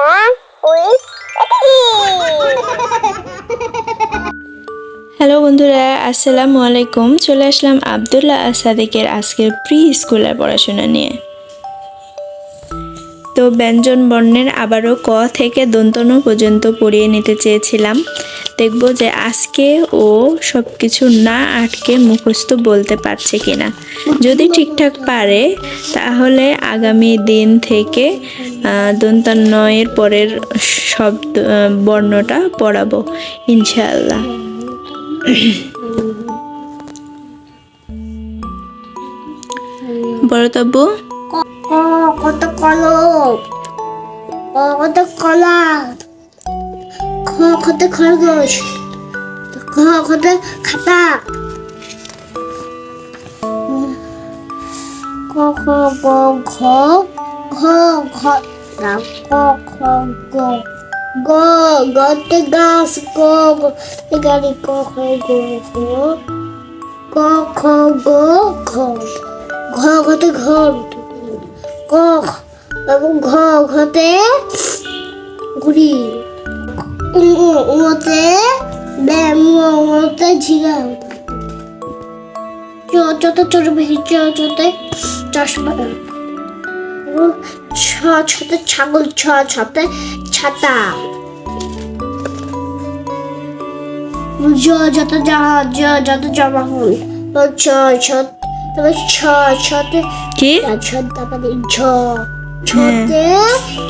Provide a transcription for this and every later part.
Hello বন্ধুরা, আসসালামু আলাইকুম। চলে আসলাম আবদুল্লাহ আসাদিকের আজকের প্রি স্কুলের পড়াশোনা নিয়ে। তো ব্যঞ্জন বর্ণের আবারও ক থেকে দন্তন পর্যন্ত পড়িয়ে নিতে চেয়েছিলাম। দেখব যে আজকে ও সব কিছু না আটকে মুখস্থ বলতে পারছে কিনা। যদি ঠিকঠাক পারে তাহলে আগামী দিন থেকে আহ, দন্তান্বয়ের পরের শব্দ বর্ণটা পড়াবো ইনশাআল্লাহ। বড় তব্বু ক কত কলম? কত কলা কত খরগোশ? কত খাতা? খ খ ঘ ঘতে ঘর ক এবং ঘ ঘতে ঘুড়ি চতে ছোট বেশি ও ছ ছতে ছাগল ছ ছতে ছাতা। জ যত জাহাজ জ যত জামা ফুল ও ছ ছ তবে ছ ছতে কি? ছ তারপরে ঝ। ছতে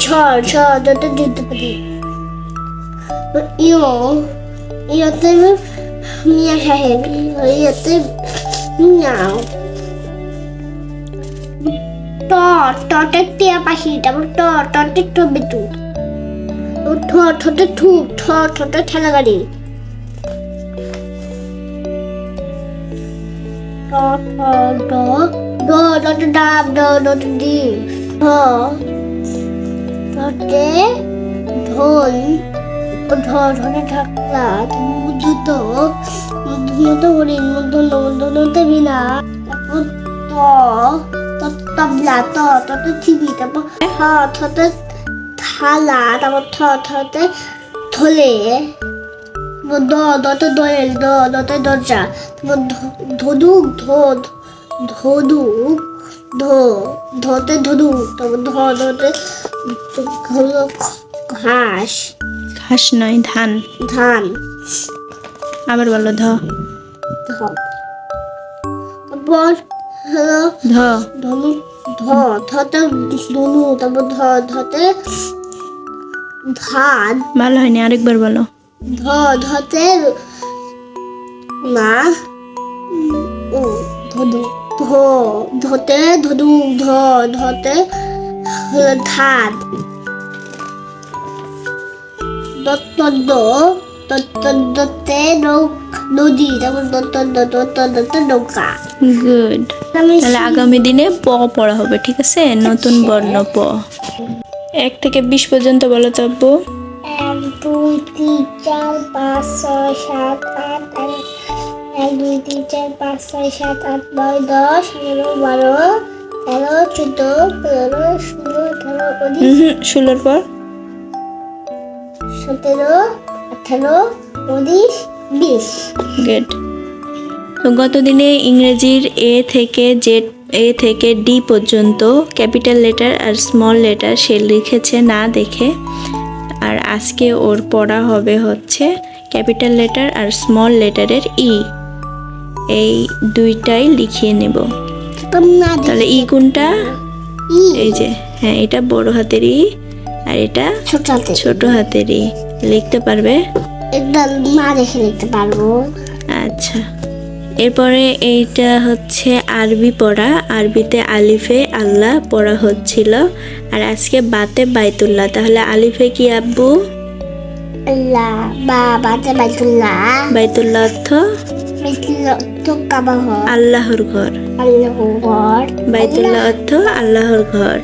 ছ ছ যত যুদ্ধপতি ইও ইয়তে মিয়া সাহেব ইয়তে মিয়াও। ট টটে টিয়া পাখি তারপর ট টটে টমেটো ঠ ঠতে ঠুক ঠ ঠতে ঠেলা গাড়ি ট ড ড ডটে ডাব ড ডটে তবলা ত ততে টিভি তারপর থ থতে থালা তারপর থ থতে থলে দ দতে দোয়েল দ দতে দরজা তারপর ধ- ধনুক ধোদ ধনুক ধো ধতে ধনুক তারপর ধ ধতে হলো ঘাস। ঘাস নয় ধান। ধান। আবার বলো ধ। ধ। তারপর হলো ধ। ধনু ধ ধতে ধনু তারপর ধ ধতে ধান ভালো হয়নি আরেকবার বলো ধ ধতে না ও ধনু ধ ধতে ধনু ধ ধতে হলো ধান দত্ত দ দত্ত দত্তে নৌ- নদী তারপর দত্ত দত্ত দত্ত নৌকা গুড আমি তাহলে আগামী দিনে প পড়া হবে ঠিক আছে? নতুন বর্ণ প। এক থেকে বিশ পর্যন্ত বলো এক দুই তিন চার পাঁচ ছয় সাত আট এক দুই তিন চার পাঁচ ছয় সাত আট নয় দশ এগারো বারো তেরো চোদ্দ পনেরো ষোলো আঠারো উনিশ ষোলোর পর। সতেরো আঠারো উনিশ বিশ। গুড তো গতদিনে ইংরেজির এ থেকে জেড এ থেকে ডি পর্যন্ত ক্যাপিটাল লেটার আর স্মল লেটার সে লিখেছে না দেখে। আর আজকে ওর পড়া হবে হচ্ছে ক্যাপিটাল লেটার আর স্মল লেটারের ই। এই দুইটাই লিখিয়ে নেব। তাহলে ই কোনটা? এই যে হ্যাঁ এটা বড় হাতের ই আর এটা ছোট হাতে ছোট হাতের ই। লিখতে পারবে? এটা না দেখে লিখতে পারব। আচ্ছা। এরপরে এইটা হচ্ছে আরবি পড়া। আরবিতে আলিফে আল্লাহ পড়া হচ্ছিল। আর আজকে বাতে বাইতুল্লাহ। তাহলে আলিফে কি আব্বু? আল্লাহ বাবাতে বাইতুল্লাহ। বাইতুল্লাহ অর্থ? আল্লাহর ঘর। আল্লাহ ঘর। বাইতুল্লাহ অর্থ আল্লাহর ঘর।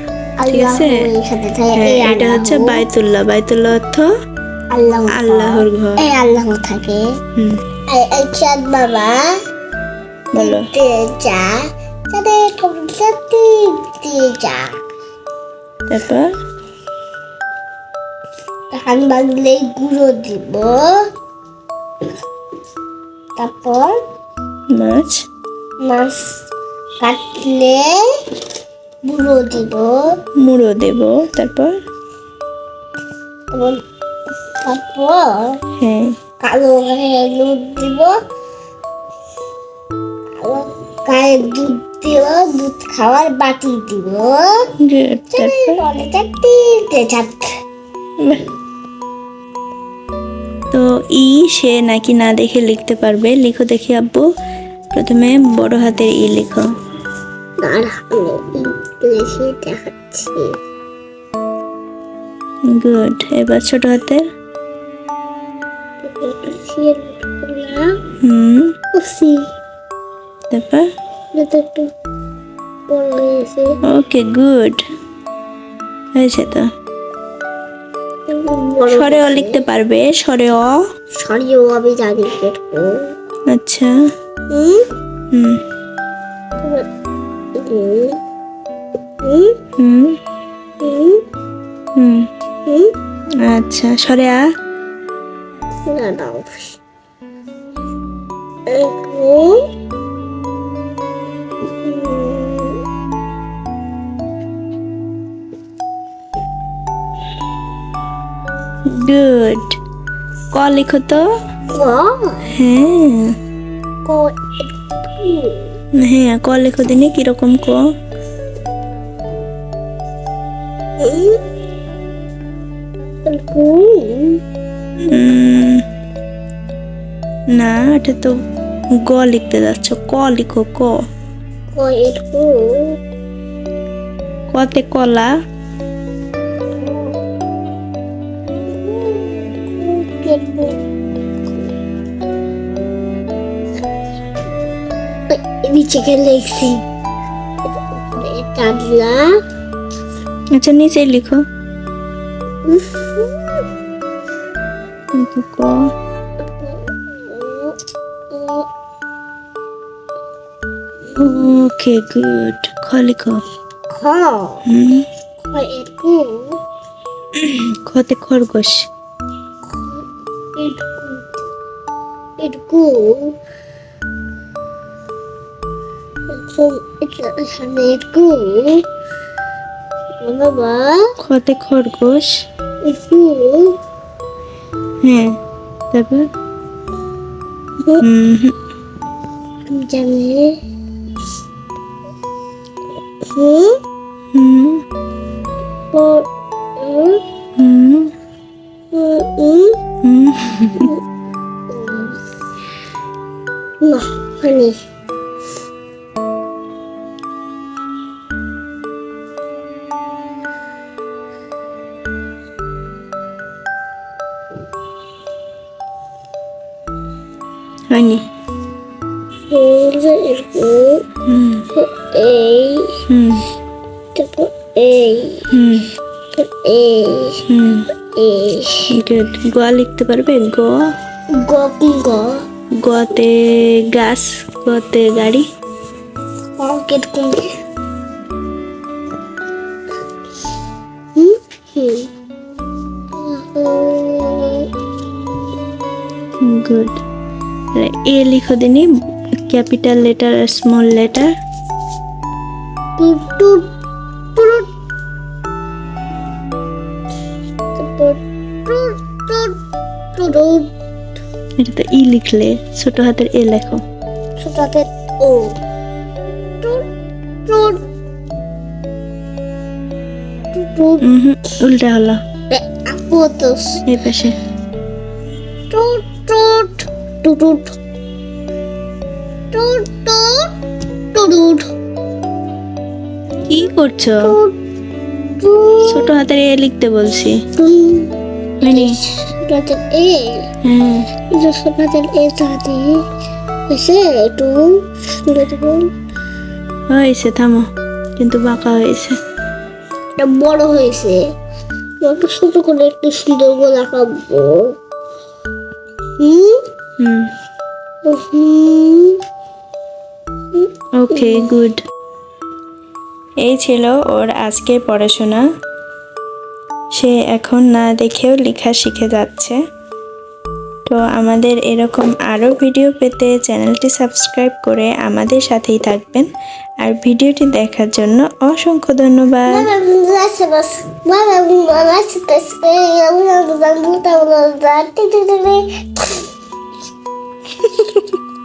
ঠিক আছে? থাকে হ্যাঁ এটা হচ্ছে বাইতুল্লাহ। বাইতুল্লাহ অর্থ আল্লাহর ঘর। আল্লাহ থাকে। বাবা। বলো। যা তাদের কবিতা দিয়ে যা তারপর? ধান বাঁধলেই গুঁড়ো দিব। তারপর? মাছ? মাছ কাটলে গুঁড়ো দিব। মুড়ো দেব। তারপর? তারপর তারপর হ্যাঁ। কালো হলুদ দিব। গায়ে দুধ দিব দুধ খাওয়ার বাটি দিব। তো ই সে নাকি না দেখে লিখতে পারবে। লিখো দেখি আব্বু। প্রথমে বড় হাতের ই লিখো। গুড এবার ছোট হাতের। হুম। তারপর? ওকে গুড হয়েছে তো। সরে অ লিখতে পারবে সরে অ। সরে অ আমি জানি আচ্ছা। হুম? হুম। হুম? হুম। আচ্ছা সরে আ। না দাও গুড। ক লিখো তো। হ্যাঁ। হ্যাঁ ক লিখো দিনে কীরকম ক। না এটা তো গ লিখতে যাচ্ছ। ক লিখো ক। কতে কলা। নিচে লিখছি আচ্ছা, নিচে লিখো। ওকে গুড খ লিখো। খ। খতে খরগোশ। এটকু খতে খরগোশ হ্যাঁ তারপর জানে হুম হুম হুম হুম হুম হয়নি এই তারপর এই এই গুড গ লিখতে পারবে গ গ গ গতে গাছ গতে গাড়ি কীরকম Good. এ লিখো দিনি ক্যাপিটাল লেটার আর স্মল লেটার। এটা তো ই লিখলে ছোট হাতের এ লেখো। ছোট হাতের ও। উল্টা হলো। এই পাশে। টুট টুট। টুট টুট। টুট টুট। কি করছ? ছোট হাতের এ লিখতে বলছি। হাতের এ। হ্যাঁ। ছোট হাতের এ হাতে হয়েছে একটু হয়েছে থামো। কিন্তু বাঁকা হয়েছে। এটা বড় হয়েছে। একটু ছোট করে একটু সুন্দর করে আঁকাবো হুম? হুম। ওকে গুড এই ছিল ওর আজকের পড়াশোনা। সে এখন না দেখেও লেখা শিখে যাচ্ছে। তো আমাদের এরকম আরও ভিডিও পেতে চ্যানেলটি সাবস্ক্রাইব করে আমাদের সাথেই থাকবেন। আর ভিডিওটি দেখার জন্য অসংখ্য ধন্যবাদ। 嘿嘿嘿嘿